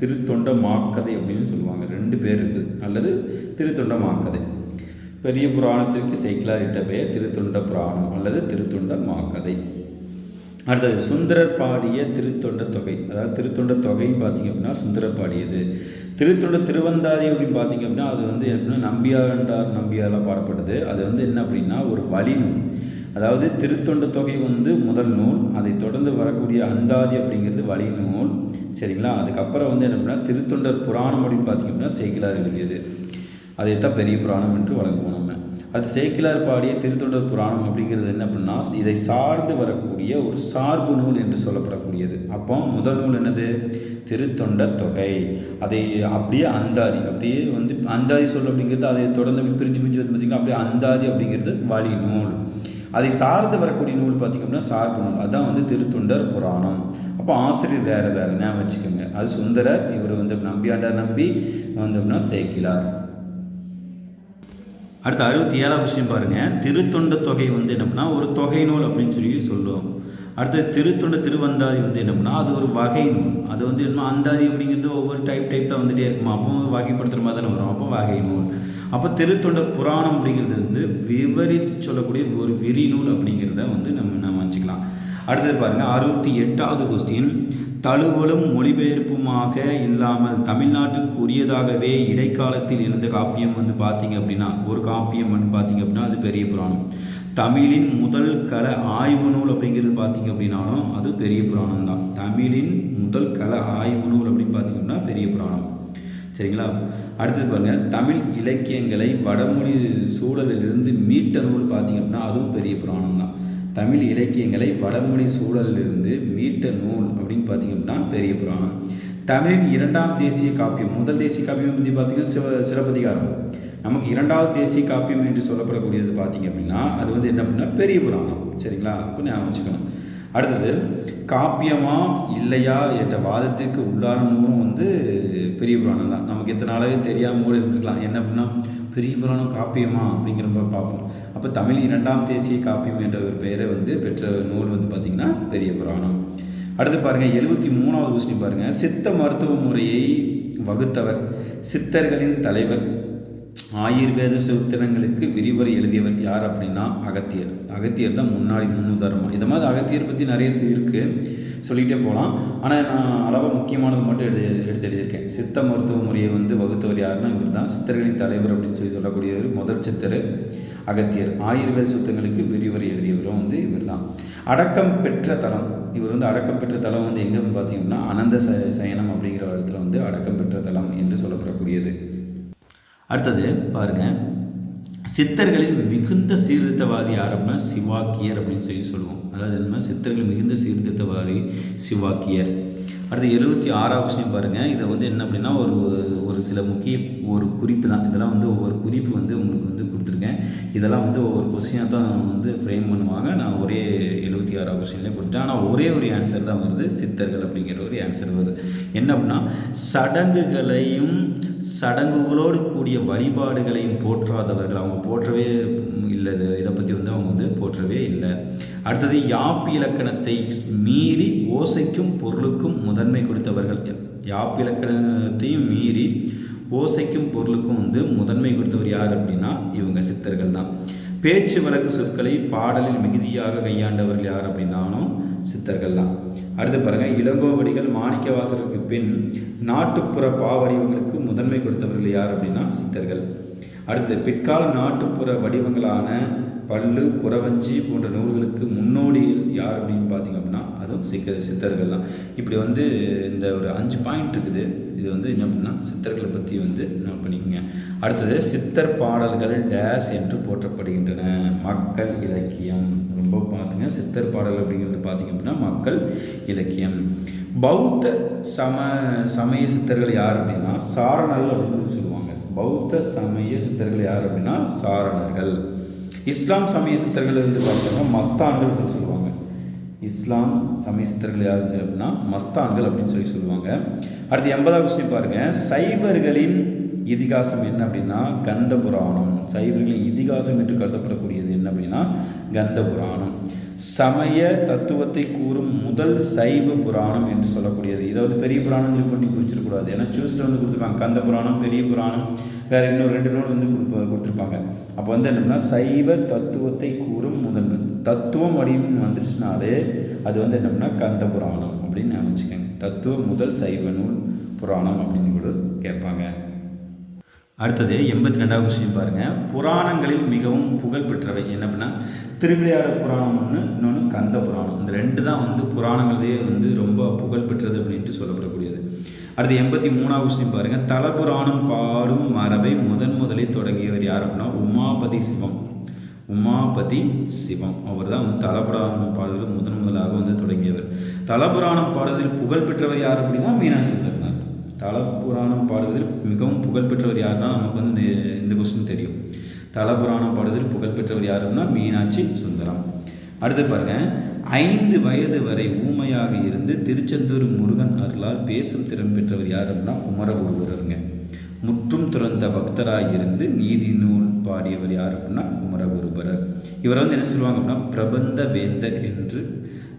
திருத்தொண்ட மாக்கதை அப்படின்னு சொல்லுவாங்க. ரெண்டு பேர் இருக்குது அல்லது திருத்தொண்ட மாக்கதை பெரிய புராணத்திற்கு சைக்கிளாரிட்ட பெயர் திருத்தொண்ட புராணம் அல்லது திருத்தொண்ட மாக்கதை அடுத்தது சுந்தரர் பாடிய திருத்தொண்ட தொகை. அதாவது திருத்தொண்ட தொகைன்னு பார்த்திங்க அப்படின்னா சுந்தரர் பாடியது. திருத்தொண்ட திருவந்தாதி அப்படின்னு பார்த்திங்க அப்படின்னா அது வந்து எப்படின்னா நம்பியாண்டார் நம்பியாரெலாம் பாடப்பட்டது. அது வந்து என்ன அப்படின்னா ஒரு வழிநூல். அதாவது திருத்தொண்ட தொகை வந்து முதல் நூல் அதை தொடர்ந்து வரக்கூடிய அந்தாதி அப்படிங்கிறது வழி நூல். சரிங்களா? அதுக்கப்புறம் வந்து என்ன பண்ணால் திருத்தொண்டர் புராணம் அப்படின்னு பார்த்தீங்கன்னா சேக்கிலார் எழுதியது. அதைத்தான் பெரிய புராணம் என்று வழங்குவோம் நம்ம. அது சேக்கிலார் பாடிய திருத்தொண்டர் புராணம் அப்படிங்கிறது என்ன அப்படின்னா இதை சார்ந்து வரக்கூடிய ஒரு சார்பு நூல் என்று சொல்லப்படக்கூடியது. அப்போ முதல் நூல் என்னது? திருத்தொண்ட தொகை. அதை அப்படியே அந்தாதி அப்படியே வந்து அந்தாதி சொல் அப்படிங்கிறது அதை தொடர்ந்து பிரிஞ்சு பிரிஞ்சு வந்து பார்த்திங்கன்னா அப்படியே அந்தாதி அப்படிங்கிறது வழி நூல். அதை சார்ந்து வரக்கூடிய நூல் பார்த்திங்க அப்படின்னா சார்பு நூல் அதுதான் வந்து திருத்தொண்டர் புராணம். அப்போ ஆசிரியர் வேறு வேறு ஞாபகம் வச்சுக்கோங்க. அது சுந்தரர் இவர் வந்து நம்பியாண்டார் நம்பி வந்து அப்படின்னா சேக்கிலார். அடுத்து அறுபத்தி ஏழாம் விஷயம் பாருங்கள் திருத்தொண்ட தொகை வந்து என்ன ஒரு தொகை நூல் அப்படின்னு சொல்லி சொல்லுவோம் அடுத்து திருத்தொண்ட திருவந்தாதி வந்து என்ன பண்ணால் அது ஒரு வகை நூல். அது வந்து என்ன அந்தாதி அப்படிங்கிறது ஒவ்வொரு டைப் டைப்பில் வந்துகிட்டே இருக்குமா? அப்போ வகைப்படுத்துகிற மாதிரி தானே வரும். அப்போ வகை நூல். அப்போ திருத்தொண்ட புராணம் அப்படிங்கிறது வந்து விவரித்து சொல்லக்கூடிய ஒரு விரிநூல் அப்படிங்கிறத வந்து நம்ம நம்ம வச்சுக்கலாம் அடுத்தது பாருங்கள் அறுபத்தி எட்டாவது கொஸ்டின் தழுவலும் மொழிபெயர்ப்புமாக இல்லாமல் தமிழ்நாட்டுக்கு உரியதாகவே இடைக்காலத்தில் இருந்த காப்பியம் வந்து பார்த்திங்க அப்படின்னா ஒரு காப்பியம் வந்து பார்த்தீங்க அப்படின்னா அது பெரிய புராணம். தமிழின் முதல் கல ஆய்வு நூல் அப்படிங்கிறது பார்த்தீங்க அப்படின்னாலும் அது பெரிய புராணம் தான் தமிழின் முதல் கல ஆய்வு நூல் அப்படின்னு பார்த்தீங்கன்னா பெரிய புராணம். சரிங்களா? அடுத்தது பாருங்கள் தமிழ் இலக்கியங்களை வடமொழி சூழலிலிருந்து மீட்ட நூல் பார்த்திங்க அப்படின்னா அதுவும் பெரிய புராணம் தான். தமிழ் இலக்கியங்களை வடமொழி சூழலிலிருந்து மீட்ட நூல் அப்படின்னு பார்த்திங்க அப்படின்னா பெரிய புராணம். தமிழின் இரண்டாம் தேசிய காப்பியம் முதல் தேசிய காப்பியம் பற்றி பார்த்திங்கன்னா சிவ சிலப்பதிகாரம். நமக்கு இரண்டாவது தேசிய காப்பியம் என்று சொல்லப்படக்கூடியது பார்த்தீங்க அப்படின்னா அது வந்து என்ன அப்படின்னா பெரிய புராணம். சரிங்களா? அப்போ ஞாபகம் வச்சுக்கணும். அடுத்தது காப்பியமா இல்லையா என்ற வாதத்திற்கு உள்ளான நூலும் வந்து பெரிய புராணம் தான். நமக்கு எத்தனை நாளாவே தெரியாமல் கூட இருந்துக்கலாம் என்ன அப்படின்னா பெரிய புராணம் காப்பியமா அப்படிங்கிற பார்ப்போம். அப்போ தமிழ் இரண்டாம் தேசிய காப்பியம் என்ற ஒரு பெயரை வந்து பெற்ற நூல் வந்து பார்த்திங்கன்னா பெரிய புராணம். அடுத்து பாருங்கள் எழுபத்தி மூணாவது விஷயம் பாருங்கள் சித்த மருத்துவ முறையை வகுத்தவர் சித்தர்களின் தலைவர் ஆயுர்வேத சூத்திரங்களுக்கு விரிவுரை எழுதியவர் யார் அப்படின்னா அகத்தியர். அகத்தியர் தான் முன்னாடி முன்னுதாரணமாக இதை மாதிரி அகத்தியர் பற்றி நிறைய இருக்குது சொல்லிகிட்டே போகலாம் ஆனால் நான் அளவாக முக்கியமானது மட்டும் எடுத்து எடுத்து எழுதியிருக்கேன். சித்த மருத்துவ முறையை வந்து வகுத்தவர் யாருன்னா இவர் தான் சித்தர்களின் தலைவர் அப்படின்னு சொல்லி சொல்லக்கூடியவர் முதல் சித்தர் அகத்தியர். ஆயுர்வேத சுத்தங்களுக்கு விரிவுரை எழுதியவரும் வந்து இவர் தான் அடக்கம் பெற்ற தலம். இவர் வந்து அடக்கம் பெற்ற தலம் வந்து எங்கே பார்த்தீங்கன்னா அனந்த ச சயனம் அப்படிங்கிற இடத்துல வந்து அடக்கம் பெற்ற தலம் என்று சொல்லப்படக்கூடியது. அடுத்தது பாருங்கள் சித்தர்களின் மிகுந்த சீர்திருத்தவாதி யார் அப்படின்னா சிவாக்கியர் அப்படின்னு சொல்லி சொல்லுவோம். அதாவது என்ன? சித்தர்கள் மிகுந்த சீர்திருத்தவாதி சிவாக்கியர். அடுத்து எழுபத்தி ஆறாவது விஷயம் பாருங்கள் இதை வந்து என்ன அப்படின்னா ஒரு ஒரு சில முக்கிய ஒரு குறிப்பு தான். இதெல்லாம் வந்து ஒவ்வொரு குறிப்பு வந்து உங்களுக்கு வந்து கொடுத்துருக்கேன். இதெல்லாம் வந்து ஒவ்வொரு கொஸ்டினாக தான் வந்து ஃப்ரேம் பண்ணுவாங்க. நான் ஒரே எழுபத்தி ஆறாவது கொஸ்டின்லேயே கொடுத்துட்டேன். ஆனால் ஒரே ஒரு ஆன்சர் தான் வருது. சித்தர்கள் அப்படிங்கிற ஒரு ஆன்சர் வருது. என்ன அப்படின்னா சடங்குகளையும் சடங்குகளோடு கூடிய வழிபாடுகளையும் போற்றாதவர்கள். அவங்க போற்றவே இல்லை இதை பற்றி வந்து அவங்க வந்து போற்றவே இல்லை. அடுத்தது யாப்பு இலக்கணத்தை மீறி ஓசைக்கும் பொருளுக்கும் முதன்மை கொடுத்தவர்கள். யாப்பு இலக்கணத்தையும் மீறி ஓசைக்கும் பொருளுக்கும் வந்து முதன்மை கொடுத்தவர் யார் அப்படின்னா இவங்க சித்தர்கள் தான். பேச்சு வழக்கு சொற்களை பாடலில் மிகுதியாக கையாண்டவர்கள் யார் அப்படின்னாலும் சித்தர்கள் தான். அடுத்து பாருங்கள் இளங்கோவடிகள் மாணிக்கவாசருக்கு பின் நாட்டுப்புற பாவடிவங்களுக்கு முதன்மை கொடுத்தவர்கள் யார் அப்படின்னா சித்தர்கள். அடுத்தது பிற்கால நாட்டுப்புற வடிவங்களான பல்லு குறவஞ்சி போன்ற நூல்களுக்கு முன்னோடியில் யார் அப்படின்னு பார்த்தீங்க அப்படின்னா அதுவும் சிக்க சித்தர்கள் தான். இப்படி வந்து இந்த ஒரு அஞ்சு பாயிண்ட் இருக்குது. இது வந்து என்ன அப்படின்னா சித்தர்களை பற்றி வந்து நோட் பண்ணிக்கோங்க. அடுத்தது சித்தர் பாடல்கள் டேஸ் என்று போற்றப்படுகின்றன. மக்கள் இலக்கியம். ரொம்ப பார்த்துங்க. சித்தர் பாடல் அப்படிங்கிறது பார்த்திங்க அப்படின்னா மக்கள் இலக்கியம். பௌத்த சம சமய சித்தர்கள் யார் அப்படின்னா சாரணர்கள் அப்படின்னு சொல்லுவாங்க. பௌத்த சமய சித்தர்கள் யார் அப்படின்னா சாரணர்கள். இஸ்லாம் சமய சித்தர்கள் வந்து பார்த்தோம்னா மஸ்தான்கள் அப்படின்னு சொல்லுவாங்க. இஸ்லாம் சமய சித்தர்கள் யார் அப்படின்னா மஸ்தான்கள் அப்படின்னு சொல்லி சொல்லுவாங்க. அடுத்து எண்பதாவது விஷயம் பாருங்கள் சைவர்களின் இதிகாசம் என்ன அப்படின்னா கந்த புராணம். சைவர்களின் இதிகாசம் என்று கருதப்படக்கூடியது என்ன அப்படின்னா கந்த புராணம். சமய தத்துவத்தை கூறும் முதல் சைவ புராணம் என்று சொல்லக்கூடியது. இதை வந்து பெரிய புராணம் சொல்லி பண்ணி குறிச்சிடக்கூடாது ஏன்னா சூஸில் வந்து கொடுத்துருப்பாங்க. கந்த புராணம் பெரிய புராணம் வேறு இன்னும் ரெண்டு நூல் வந்து கொடுத்துருப்பாங்க. அப்போ வந்து என்னென்னா சைவ தத்துவத்தை கூறும் முதல் தத்துவம் அப்படின்னு வந்துருச்சுனாலே அது வந்து என்னென்னா கந்த புராணம் அப்படின்னு நான் வச்சுக்கோங்க தத்துவம் முதல் சைவ நூல் புராணம் அப்படின்னு கூட கேட்பாங்க. அடுத்தது எண்பத்தி ரெண்டாவது விஷயம் பாருங்கள் புராணங்களில் மிகவும் புகழ்பெற்றவை என்ன அப்படின்னா திருவிளையாடல் புராணம் ஒன்று இன்னொன்று கந்த புராணம். இந்த ரெண்டு தான் வந்து புராணங்களே வந்து ரொம்ப புகழ்பெற்றது அப்படின்ட்டு சொல்லப்படக்கூடியது. அடுத்து எண்பத்தி மூணாவது விஷயம் பாருங்கள் தலபுராணம் பாடும் மரபை முதன் முதலில் தொடங்கியவர் யார் அப்படின்னா உமாபதி சிவம். உமாபதி சிவம். அவர் தான் வந்து தலபுராணம் பாடுவதில் முதன் முதலாக வந்து தொடங்கியவர். தலபுராணம் பாடுவதில் புகழ் பெற்றவர் யார் அப்படின்னா மீனாட்சி சுந்தரனார் தலபுராணம் பாடுவதில் மிகவும் புகழ்பெற்றவர் யாருன்னா நமக்கு வந்து இந்த கொஸ்டின் தெரியும். தலபுராணம் பாடுவதில் புகழ்பெற்றவர் யாருன்னா மீனாட்சி சுந்தரம். அடுத்து பாருங்க. ஐந்து வயது வரை ஊமையாக இருந்து திருச்செந்தூர் முருகன் அருளால் பேசும் திறன் பெற்றவர் யார் அப்படின்னா குமரகுருவருங்க முற்றும் துறந்த பக்தராக இருந்து நீதி நூல் பாடியவர் யார் அப்படின்னா குமரகுருபரர். இவர் வந்து என்ன சொல்லுவாங்க அப்படின்னா பிரபந்த வேந்தர் என்று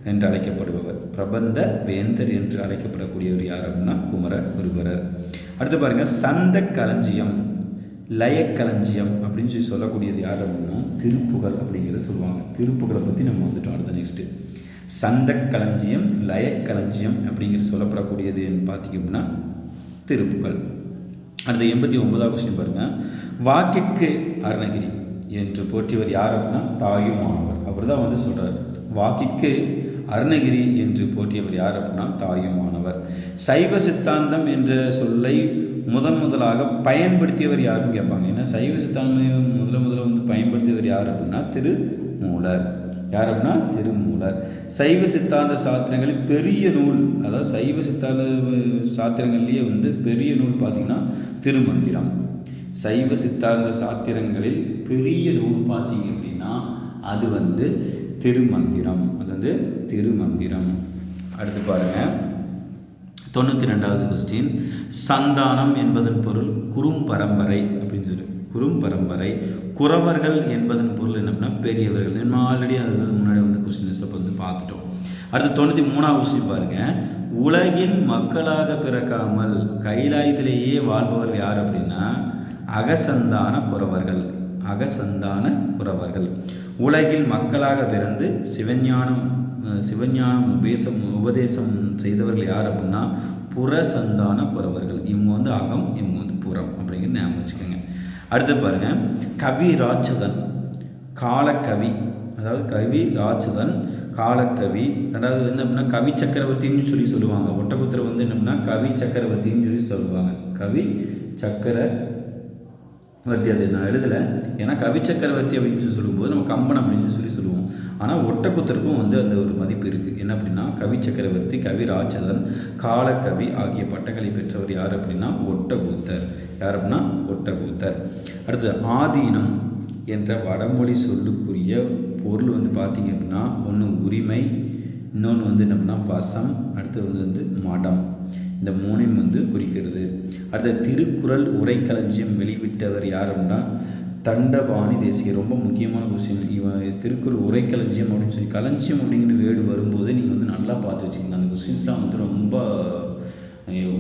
என்று அழைக்கப்படுபவர். பிரபந்த வேந்தர் என்று அழைக்கப்படக்கூடியவர் யார் அப்படின்னா குமர குருபரர். அடுத்து பாருங்கள் சந்த களஞ்சியம் லயக்களஞ்சியம் அப்படின்னு சொல்லி சொல்லக்கூடியது யார் அப்படின்னா திருப்புகழ் அப்படிங்கிறத சொல்லுவாங்க. திருப்புகளை பற்றி நம்ம வந்துட்டோம் அடுத்த நெக்ஸ்ட்டு சந்த களஞ்சியம் லயக்களஞ்சியம் அப்படிங்கிறது சொல்லப்படக்கூடியது பார்த்திங்க அப்படின்னா திருப்புகழ். அடுத்த எண்பத்தி ஒன்பதாவது கொஸ்டின் பாருங்கள் வாக்கிற்கு அருணகிரி என்று போற்றியவர் யார் அப்படின்னா தாயும் மாணவர் அவர் தான் வந்து சொல்கிறார் வாக்கிற்கு அருணகிரி என்று போற்றியவர் யார் அப்படின்னா தாயுமானவர். சைவ சித்தாந்தம் என்ற சொல்லை முதன் முதலாக பயன்படுத்தியவர் யாருன்னு கேட்பாங்க. ஏன்னா சைவ சித்தாந்தம் முதல் முதல்ல வந்து பயன்படுத்தியவர் யார் அப்படின்னா திருமூலர். யார் அப்படின்னா திருமூலர். சைவ சித்தாந்த சாத்திரங்களில் பெரிய நூல் அதாவது சைவ சித்தாந்த சாத்திரங்கள்லேயே வந்து பெரிய நூல் பார்த்திங்கன்னா திருமந்திரம். சைவ சித்தாந்த சாத்திரங்களில் பெரிய நூல் பார்த்தீங்க அப்படின்னா அது வந்து திருமந்திரம். அது வந்து திருமந்திரம். அடுத்து பாருங்கள் தொண்ணூற்றி ரெண்டாவது கொஸ்டின் சந்தானம் என்பதன் பொருள் குறும் பரம்பரை அப்படின்னு சொல்லி. குறும் பரம்பரை. குறவர்கள் என்பதன் பொருள் என்ன அப்படின்னா பெரியவர்கள். நம்ம ஆல்ரெடி அது வந்து முன்னாடி வந்து கொஸ்டின்ஸை வந்து பார்த்துட்டோம். அடுத்து தொண்ணூற்றி மூணாவது கொஸ்டின் பாருங்கள் உலகின் மக்களாக பிறக்காமல் கைலாயத்திலேயே வாழ்பவர் யார் அப்படின்னா அகசந்தான குறவர்கள். அகசந்தான குறவர்கள். உலகில் மக்களாக பிறந்து சிவஞானம் சிவஞானம் உபேசம் உபதேசம் செய்தவர்கள் யார் அப்படின்னா புறசந்தான புறவர்கள். இவங்க வந்து அகம் இவங்க வந்து புறம் அப்படிங்கிற ஞாபகம் வச்சுக்கோங்க. அடுத்து பாருங்க. கவி ராட்சதன் காலக்கவி. அதாவது கவி ராட்சதன் காலக்கவி. ரெண்டாவது என்ன அப்படின்னா கவி சக்கரவர்த்தின்னு சொல்லி சொல்லுவாங்க. ஒட்டபுத்திர வந்து என்ன அப்படின்னா கவி சக்கரவர்த்தின்னு சொல்லி சொல்லுவாங்க. கவி சக்கர வர்த்தி அது நான் எழுதலை. ஏன்னா கவி சக்கரவர்த்தி அப்படின்னு சொல்லி சொல்லும்போது நம்ம கம்பன் அப்படின்னு சொல்லி சொல்லுவோம். ஆனால் ஒட்டக்குத்தருக்கும் வந்து அந்த ஒரு மதிப்பு இருக்குது என்ன அப்படின்னா கவி சக்கரவர்த்தி கவி ராஜதன் காலக்கவி ஆகிய பட்டங்களை பெற்றவர் யார் அப்படின்னா ஒட்டக்கூத்தர் யார் அப்படின்னா ஒட்டக்கூத்தர் அடுத்தது ஆதீனம் என்ற வடமொழி சொல்லுக்குரிய பொருள் வந்து பார்த்தீங்க அப்படின்னா ஒன்று உரிமை இன்னொன்று வந்து என்ன அப்படின்னா வசம் அடுத்தது வந்து வந்து மடம். இந்த மூணையும் வந்து குறிக்கிறது. அடுத்த திருக்குறள் உரைக்களஞ்சியம் வெளிவிட்டவர் யார் அப்படின்னா தண்டபாணி தேசிகர் ரொம்ப முக்கியமான கொஸ்டின் இவன் திருக்குறள் உரைக்களஞ்சியம் அப்படின்னு சொல்லி களஞ்சியம் அப்படிங்கிற வேர்டு வரும்போது நீங்கள் வந்து நல்லா பார்த்து வச்சுக்கோங்க. அந்த கொஸ்டின்ஸ்லாம் வந்து ரொம்ப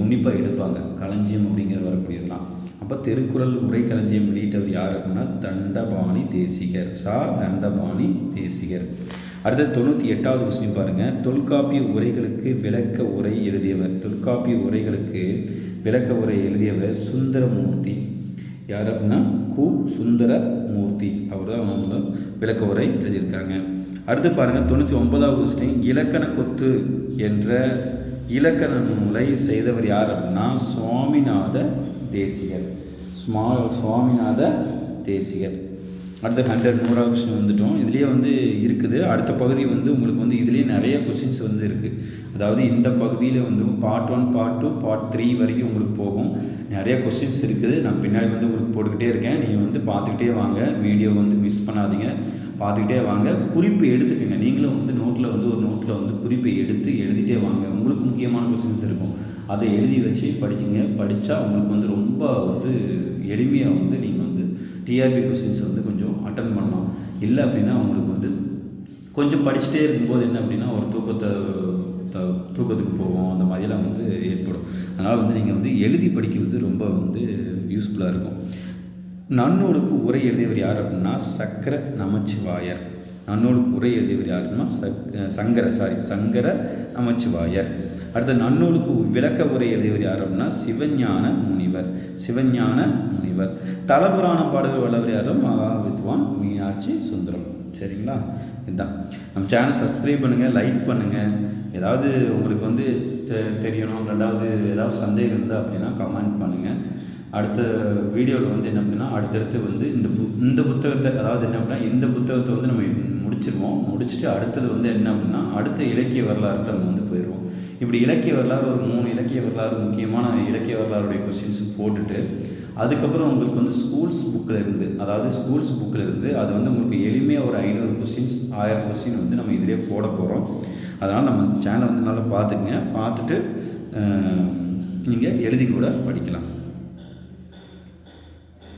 உன்னிப்பாக எடுப்பாங்க. களஞ்சியம் அப்படிங்கிற வரக்கூடியதெல்லாம். அப்போ திருக்குறள் உரைக்களஞ்சியம் வெளியிட்டவர் யார் அப்படின்னா தண்டபாணி தேசிகர். சா தண்டபாணி தேசிகர். அடுத்தது தொண்ணூற்றி எட்டாவது கொஸ்டின் பாருங்கள் தொல்காப்பிய உரைகளுக்கு விளக்க உரை எழுதியவர். தொல்காப்பிய உரைகளுக்கு விளக்க உரை எழுதியவர் சுந்தரமூர்த்தி. யார் அப்படின்னா கு சுந்தர மூர்த்தி அவர் தான் அவங்க விளக்க உரை எழுதியிருக்காங்க. அடுத்து பாருங்கள் தொண்ணூற்றி ஒன்பதாவது கொஸ்டின் இலக்கண கொத்து என்ற இலக்கண நூலை செய்தவர் யார் அப்படின்னா சுவாமிநாத தேசிகர். ஸ்மா சுவாமிநாத தேசிகர். அடுத்த ஹண்ட்ரட் நூறாக கொஸ்டின் வந்துட்டோம். இதுலேயே வந்து இருக்குது. அடுத்த பகுதி வந்து உங்களுக்கு வந்து இதுலேயே நிறைய கொஸ்டின்ஸ் வந்து இருக்குது அதாவது இந்த பகுதியில் வந்து part one part two part three வரைக்கும் உங்களுக்கு போகும். நிறைய கொஸ்டின்ஸ் இருக்குது. நான் பின்னாடி வந்து உங்களுக்கு போட்டுக்கிட்டே இருக்கேன். நீங்கள் வந்து பார்த்துக்கிட்டே வாங்க. வீடியோ வந்து மிஸ் பண்ணாதீங்க. பார்த்துக்கிட்டே வாங்க. குறிப்பு எடுத்துக்கங்க. நீங்களும் வந்து நோட்டில் வந்து ஒரு நோட்டில் வந்து குறிப்பை எடுத்து எழுதிட்டே வாங்க. உங்களுக்கு முக்கியமான கொஸ்டின்ஸ் இருக்கும். அதை எழுதி வச்சு படிச்சுங்க. படித்தா உங்களுக்கு வந்து ரொம்ப வந்து எளிமையாக வந்து நீங்கள் வந்து டிஆர்பி கொஸ்டின்ஸ் வந்து கொஞ்சம் இல்லை அப்படின்னா அவங்களுக்கு வந்து கொஞ்சம் படிச்சுட்டே இருக்கும்போது என்ன அப்படின்னா ஒரு தூக்கத்தை த- தூக்கத்துக்கு போவோம் அந்த மாதிரிலாம் வந்து ஏற்படும். அதனால் வந்து நீங்கள் வந்து எழுதி படிக்கிறது ரொம்ப வந்து யூஸ்ஃபுல்லாக இருக்கும். நன்னூலுக்கு உரை எழுதியவர் யார் அப்படின்னா சக்கர நமச்சிவாயர். நன்னூலுக்கு உரை எழுதியவர் யாருன்னா சங்கர சாரி சங்கர நமச்சிவாயர் அடுத்து நன்னூலுக்கு விளக்க உரை எழுதியவர் யார் அப்படின்னா சிவஞான முனிவர் சிவஞான முனிவர். தலபுராண பாடல்கள் வல்லவர் யாரும் மகா வித்வான் மீனாட்சி சுந்தரம். சரிங்களா? இதுதான் நம்ம சேனல் சப்ஸ்கிரைப் பண்ணுங்கள் லைக் பண்ணுங்கள் ஏதாவது உங்களுக்கு வந்து தெ- தெரியணும் ரெண்டாவது ஏதாவது சந்தேகம் இருந்தால் அப்படின்னா கமெண்ட் பண்ணுங்கள் அடுத்த வீடியோவில் வந்து என்ன அப்படின்னா அடுத்தடுத்து வந்து இந்த பு இந்த புத்தகத்தை அதாவது என்ன அப்படின்னா இந்த புத்தகத்தை வந்து நம்ம முடிச்சிருவோம். முடிச்சுட்டு அடுத்தது வந்து என்ன அப்படின்னா அடுத்த இலக்கிய வரலாறுல நம்ம வந்து போயிடுவோம். இப்படி இலக்கிய வரலாறு ஒரு மூணு இலக்கிய வரலாறு முக்கியமான இலக்கிய வரலாறுடைய கொஸ்டின்ஸ் போட்டுட்டு அதுக்கப்புறம் உங்களுக்கு வந்து ஸ்கூல்ஸ் புக்கில் இருந்து அதாவது ஸ்கூல்ஸ் புக்கில் இருந்து அது வந்து உங்களுக்கு எளிமையாக ஒரு ஐநூறு கொஸ்டின்ஸ் ஆயிரம் கொஸ்டின் வந்து நம்ம இதிலே போட போகிறோம் அதனால் நம்ம சேனலை வந்து நல்லா பார்த்துக்குங்க. பார்த்துட்டு நீங்கள் எழுதி கூட படிக்கலாம்.